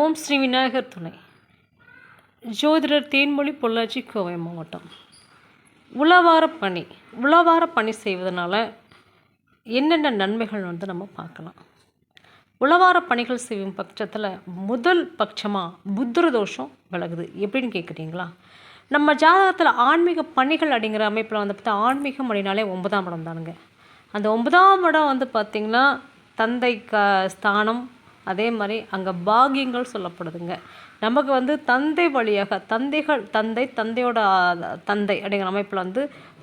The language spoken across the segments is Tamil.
ஓம் ஸ்ரீ விநாயகர் துணை. ஜோதிடர் தேன்மொழி பொள்ளாச்சி கோவை மாவட்டம். உளவார பணி உளவார பணி செய்வதனால என்னென்ன நன்மைகள் வந்து நம்ம பார்க்கலாம். உளவார பணிகள் செய்யும் பட்சத்தில் முதல் பட்சமாக புத்திர தோஷம் விலகுது. எப்படின்னு கேட்குறீங்களா நம்ம ஜாதகத்தில் ஆன்மீக பணிகள் அப்படிங்கிற அமைப்பில் வந்து பார்த்தா ஆன்மீகம் அப்படின்னாலே ஒன்பதாம் இடம் தானுங்க. அந்த ஒன்பதாம் இடம் வந்து பார்த்திங்கன்னா தந்தை க ஸ்தானம் அதே மாதிரி அங்கே பாகியங்கள் சொல்லப்படுதுங்க. நமக்கு வந்து தந்தை வழியாக தந்தைகள் தந்தை தந்தையோட தந்தை அப்படிங்கிற அமைப்பில் வந்து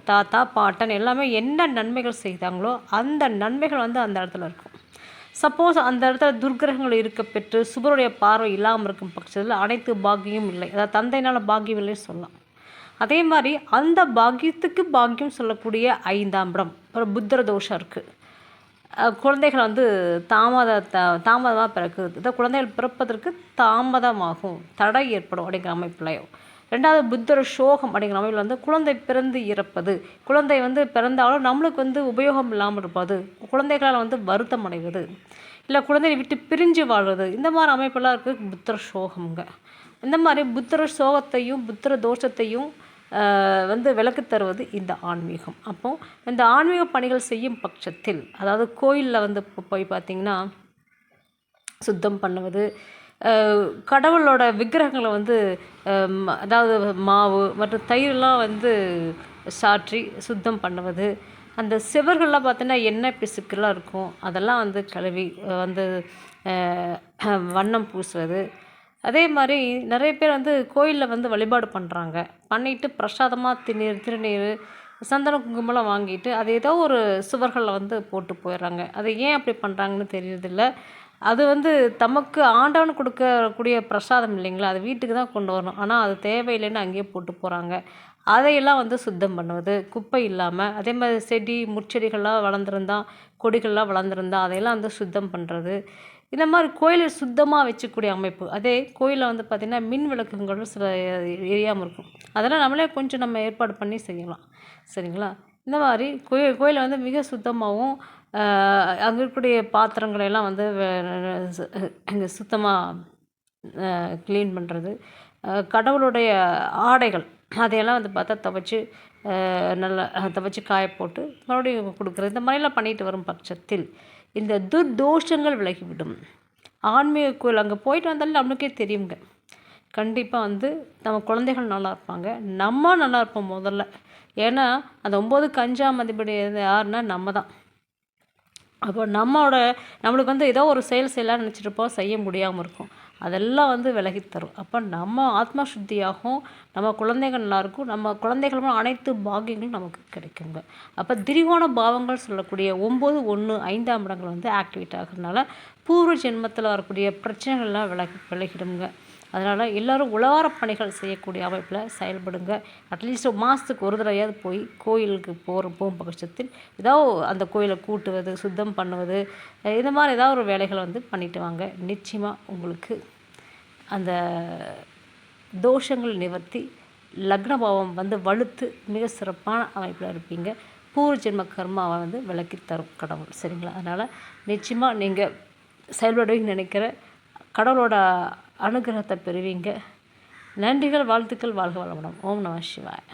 தாத்தா பாட்டன் எல்லாமே என்ன நன்மைகள் செய்தாங்களோ அந்த நன்மைகள் வந்து அந்த இடத்துல இருக்கும். சப்போஸ் அந்த இடத்துல துர்கிரகங்கள் இருக்க பெற்று சுபருடைய பார்வை இல்லாமல் இருக்கும் பட்சத்தில் அனைத்து பாக்கியம் இல்லை. அதாவது தந்தையினால் பாக்கியம் இல்லைன்னு சொல்லலாம். அதே மாதிரி அந்த பாக்கியத்துக்கு பாக்கியம் சொல்லக்கூடிய ஐந்தாம் இடம் ஒரு புத்திர தோஷம் இருக்குது குழந்தைகள் வந்து தாமத த தாமதமாக பிறக்குது. குழந்தைகள் பிறப்பதற்கு தாமதமாகும். தடை ஏற்படும் அப்படிங்கிற அமைப்புலையோ ரெண்டாவது புத்தர சோகம் அப்படிங்கிற அமைப்பில் வந்து குழந்தை பிறந்து இறப்பது. குழந்தை வந்து பிறந்தாலும் நம்மளுக்கு வந்து உபயோகம் இல்லாமல் இருப்பது. குழந்தைகளால் வந்து வருத்தம் அடைவது. இல்லை குழந்தையை விட்டு பிரிஞ்சு வாழ்வது. இந்த மாதிரி அமைப்பெல்லாம் இருக்குது புத்திர சோகம்ங்க. இந்த மாதிரி புத்திர சோகத்தையும் புத்திர தோஷத்தையும் வந்து விளக்கு தருவது இந்த ஆன்மீகம். அப்போ இந்த ஆன்மீக பணிகள் செய்யும் பட்சத்தில் அதாவது கோயிலில் வந்து போய் பார்த்தீங்கன்னா சுத்தம் பண்ணுவது கடவுளோட விக்கிரகங்களை வந்து அதாவது மாவு மற்றும் தயிரெலாம் வந்து சாற்றி சுத்தம் பண்ணுவது அந்த சிவர்கள்லாம் பார்த்தீங்கன்னா எண்ணெய் பிசுக்கெல்லாம் இருக்கும் அதெல்லாம் வந்து கழுவி வந்து வண்ணம் பூசுவது அதே மாதிரி நிறைய பேர் வந்து கோயிலில் வந்து வழிபாடு பண்ணுறாங்க பண்ணிட்டு பிரசாதமாக திருநீர் திருநீர் சந்தன குங்குமம்லாம் வாங்கிட்டு அது ஏதோ ஒரு சுவர்களில் வந்து போட்டு போயிடுறாங்க அது ஏன் அப்படி பண்ணுறாங்கன்னு தெரியறதில்ல. அது வந்து தமக்கு ஆண்டவன் கொடுக்கக்கூடிய பிரசாதம் இல்லைங்களா? அது வீட்டுக்கு தான் கொண்டு வரணும். ஆனால் அது தேவையில்லைன்னு அங்கேயே போட்டு போகிறாங்க அதையெல்லாம் வந்து சுத்தம் பண்ணுவது குப்பை இல்லாமல் அதே மாதிரி செடி முச்செடிகள்லாம் வளர்ந்துருந்தா கொடிகள்லாம் வளர்ந்துருந்தா அதையெல்லாம் வந்து சுத்தம் பண்ணுறது இந்த மாதிரி கோயிலை சுத்தமாக வச்சுக்கூடிய அமைப்பு. அதே கோயிலில் வந்து பார்த்திங்கன்னா மின் விளக்குங்களும் சில எரியாமல் இருக்கும். அதெல்லாம் நம்மளே கொஞ்சம் நம்ம ஏற்பாடு பண்ணி செய்யலாம். சரிங்களா? இந்த மாதிரி கோயில் கோயிலை வந்து மிக சுத்தமாகவும் அங்கே இருக்கக்கூடிய பாத்திரங்களையெல்லாம் வந்து இங்கே சுத்தமாக க்ளீன் பண்ணுறது கடவுளுடைய ஆடைகள் அதையெல்லாம் வந்து பார்த்தா துவைச்சி நல்லா துவைச்சி காய போட்டு மறுபடியும் கொடுக்குறது. இந்த மாதிரிலாம் பண்ணிட்டு வரும் பட்சத்தில் இந்த துர்தோஷங்கள் விலகிவிடும். ஆன்மீக கோயில் அங்கே போயிட்டு வந்தாலும் நம்மளுக்கே தெரியுங்க. கண்டிப்பாக வந்து நம்ம குழந்தைகள் நல்லா இருப்பாங்க. நம்ம நல்லா இருப்போம் முதல்ல. ஏன்னா அந்த ஒம்பது கஞ்சாம் மதிப்படி யாருன்னா நம்ம தான். அப்போ நம்மளோட நம்மளுக்கு வந்து ஏதோ ஒரு செயல் செய்யலாம்னு நினச்சிட்டு இருப்போம் செய்ய முடியாமல் இருக்கும். அதெல்லாம் வந்து விலகி தரும். அப்போ நம்ம ஆத்மா சுத்தியாகும் நம்ம குழந்தைகள் நல்லாயிருக்கும் நம்ம குழந்தைகளும் அனைத்து பாகியங்களும் நமக்கு கிடைக்குங்க. அப்போ திரிகோண பாவங்கள் சொல்லக்கூடிய ஒம்பது ஒன்று ஐந்தாம் இடங்கள் வந்து ஆக்டிவேட் ஆகுறதுனால பூர்வ ஜென்மத்தில் வரக்கூடிய பிரச்சனைகள்லாம் விலகி விலகிடுங்க அதனால் எல்லோரும் உழவார பணிகள் செய்யக்கூடிய அமைப்பில் செயல்படுங்க. அட்லீஸ்ட் மாதத்துக்கு ஒரு தடவையாவது போய் கோயிலுக்கு போகிற போகும் பட்சத்தில் ஏதாவது அந்த கோயிலை கூட்டுவது சுத்தம் பண்ணுவது இந்த மாதிரி ஏதாவது ஒரு வேலைகளை வந்து பண்ணிட்டு வாங்க. நிச்சயமாக உங்களுக்கு அந்த தோஷங்கள் நிவர்த்தி லக்ன பாவம் வந்து வலுத்து மிக சிறப்பான அமைப்பில் இருப்பீங்க. பூர்வ ஜென்ம கர்மாவை வந்து விளக்கி தரும் கடவுள். சரிங்களா? அதனால் நிச்சயமாக நீங்கள் செயல்படுவீங்கன்னு நினைக்கிறேன் கடவுளோட அனுகிரகத்தை பெறுவீங்க. நன்றிகள் வாழ்த்துக்கள் வாழ்க வளமுடன். ஓம் நம சிவாய்.